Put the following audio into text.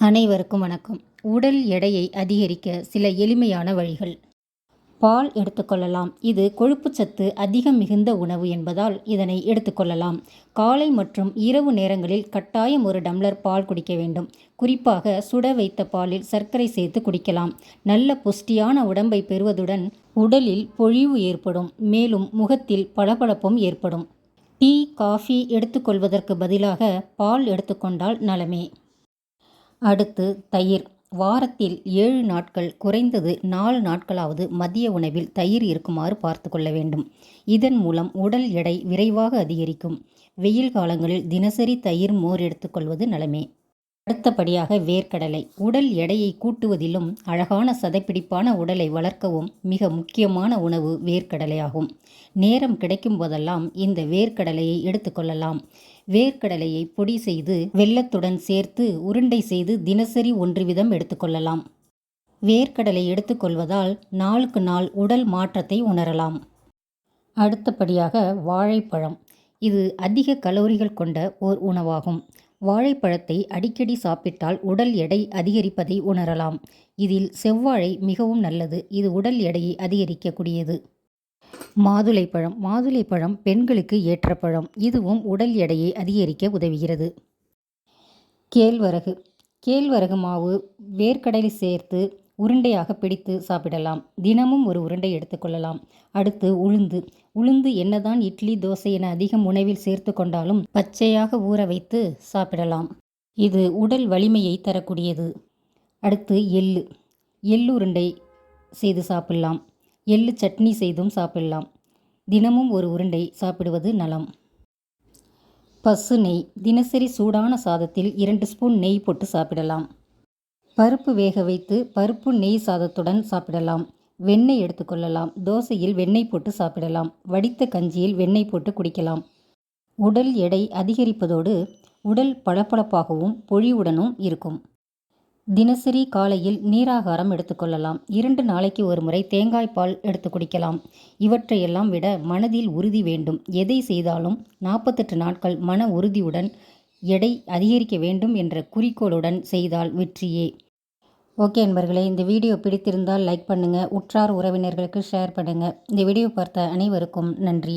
அனைவருக்கும் வணக்கம். உடல் எடையை அதிகரிக்க சில எளிமையான வழிகள். பால் எடுத்துக்கொள்ளலாம் இது கொழுப்புச்சத்து அதிகம் மிகுந்த உணவு என்பதால் இதனை எடுத்துக்கொள்ளலாம் காலை மற்றும் இரவு நேரங்களில் கட்டாயம் ஒரு டம்ளர் பால் குடிக்க வேண்டும். குறிப்பாக சுட வைத்த பாலில் சர்க்கரை சேர்த்து குடிக்கலாம். நல்ல புஷ்டியான உடம்பை பெறுவதுடன் உடலில் பொழிவு ஏற்படும். மேலும் முகத்தில் பளபளப்பும் ஏற்படும். டீ காஃபி எடுத்துக்கொள்வதற்கு பதிலாக பால் எடுத்துக்கொண்டால் நலமே. அடுத்து தயிர். வாரத்தில் ஏழு நாட்கள் குறைந்தது நாலு நாட்களாவது மதிய உணவில் தயிர் இருக்குமாறு பார்த்து கொள்ள வேண்டும். இதன் மூலம் உடல் எடை விரைவாக அதிகரிக்கும். வெயில் காலங்களில் தினசரி தயிர் மோர் எடுத்துக்கொள்வது நலமே. அடுத்தபடியாக வேர்க்கடலை. உடல் எடையை கூட்டுவதிலும் அழகான சதைப்பிடிப்பான உடலை வளர்க்கவும் மிக முக்கியமான உணவு வேர்க்கடலையாகும். நேரம் கிடைக்கும் போதெல்லாம் இந்த வேர்க்கடலையை எடுத்துக்கொள்ளலாம் வேர்க்கடலையை பொடி செய்து வெல்லத்துடன் சேர்த்து உருண்டை செய்து தினசரி ஒன்று விதம் எடுத்துக்கொள்ளலாம் வேர்க்கடலை எடுத்துக்கொள்வதால் நாளுக்கு நாள் உடல் மாற்றத்தை உணரலாம். அடுத்தபடியாக வாழைப்பழம். இது அதிக கலோரிகள் கொண்ட ஓர் உணவாகும். வாழைப்பழத்தை அடிக்கடி சாப்பிட்டால் உடல் எடை அதிகரிப்பதை உணரலாம். இதில் செவ்வாழை மிகவும் நல்லது. இது உடல் எடையை அதிகரிக்கக்கூடியது. மாதுளைப்பழம். மாதுளைப்பழம் பெண்களுக்கு ஏற்ற பழம் இதுவும் உடல் எடையை அதிகரிக்க உதவுகிறது. கேழ்வரகு. கேழ்வரகு மாவு வேர்க்கடலை சேர்த்து உருண்டையாக பிடித்து சாப்பிடலாம். தினமும் ஒரு உருண்டை எடுத்துக்கொள்ளலாம் அடுத்து உளுந்து. உளுந்து என்னதான் இட்லி தோசை என அதிகம் உணவில் சேர்த்து கொண்டாலும் பச்சையாக ஊற வைத்து சாப்பிடலாம். இது உடல் வலிமையை தரக்கூடியது. அடுத்து எள்ளு. எள்ளுருண்டை செய்து சாப்பிடலாம். எள்ளு சட்னி செய்தும் சாப்பிடலாம். தினமும் ஒரு உருண்டை சாப்பிடுவது நலம். பசு நெய். தினசரி சூடான சாதத்தில் இரண்டு ஸ்பூன் நெய் போட்டு சாப்பிடலாம். பருப்பு வேக வைத்து பருப்பு நெய் சாதத்துடன் சாப்பிடலாம். வெண்ணெய் எடுத்துக்கொள்ளலாம் தோசையில் வெண்ணெய் போட்டு சாப்பிடலாம். வடித்த கஞ்சியில் வெண்ணெய் போட்டு குடிக்கலாம். உடல் எடை அதிகரிப்பதோடு உடல் பளபளப்பாகவும் பொழிவுடனும் இருக்கும். தினசரி காலையில் நீராகாரம் எடுத்துக்கொள்ளலாம் இரண்டு நாளைக்கு ஒரு முறை தேங்காய் பால் எடுத்து குடிக்கலாம். இவற்றையெல்லாம் விட மனதில் உறுதி வேண்டும். எதை செய்தாலும் நாற்பத்தெட்டு நாட்கள் மன உறுதியுடன் எடை அதிகரிக்க வேண்டும் என்ற குறிக்கோளுடன் செய்தால் வெற்றியே. ஓகே நண்பர்களே இந்த வீடியோ பிடித்திருந்தால் லைக் பண்ணுங்கள் உற்றார் உறவினர்களுக்கு ஷேர் பண்ணுங்கள் இந்த வீடியோ பார்த்த அனைவருக்கும் நன்றி.